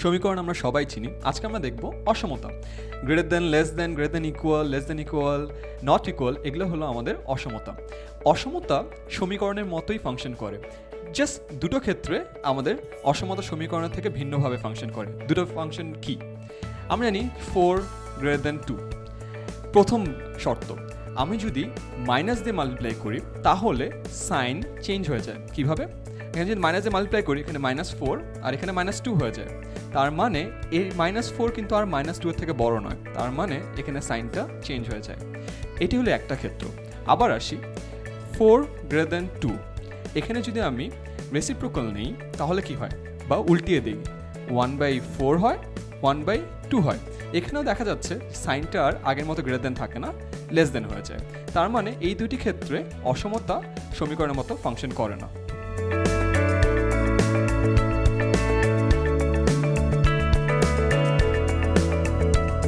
সমীকরণ আমরা সবাই চিনি। আজকে আমরা দেখব অসমতা। Greater than less than greater than equal less than equal not equal এগুলো হলো আমাদের অসমতা। অসমতা সমীকরণের মতোই ফাংশন করে। জাস্ট দুটো ক্ষেত্রে আমাদের অসমতা সমীকরণের থেকে ভিন্নভাবে ফাংশন করে। দুটো ফাংশন কি? আমরা জানি ফোর গ্রেটার দেন টু প্রথম শর্ত, আমি যদি মাইনাস দিয়ে মাল্টিপ্লাই করি, তাহলে সাইন চেঞ্জ হয়ে যায়। কীভাবে? এখানে যদি মাইনাস মাল্টিপ্লাই করি, এখানে মাইনাস ফোর আর এখানে মাইনাস টু হয়ে যায়। তার মানে এই মাইনাস ফোর কিন্তু আর মাইনাস টু এর থেকে বড় নয়। তার মানে এখানে সাইনটা চেঞ্জ হয়ে যায়। এটি হলো একটা ক্ষেত্র। আবার আসি। ফোর গ্রেটার দেন টু এখানে যদি আমি রেসিপ্রোকাল নেই, তাহলে কি হয়? বা উল্টিয়ে দিই। ওয়ান বাই ফোর হয় ওয়ান বাই টু হয়। এখানেও দেখা যাচ্ছে সাইনটা আর আগের মতো গ্রেটার দেন থাকে না লেস দেন হয়ে যায়। তার মানে এই দুটি ক্ষেত্রে অসমতা সমীকরণের মতো ফাংশন করে না।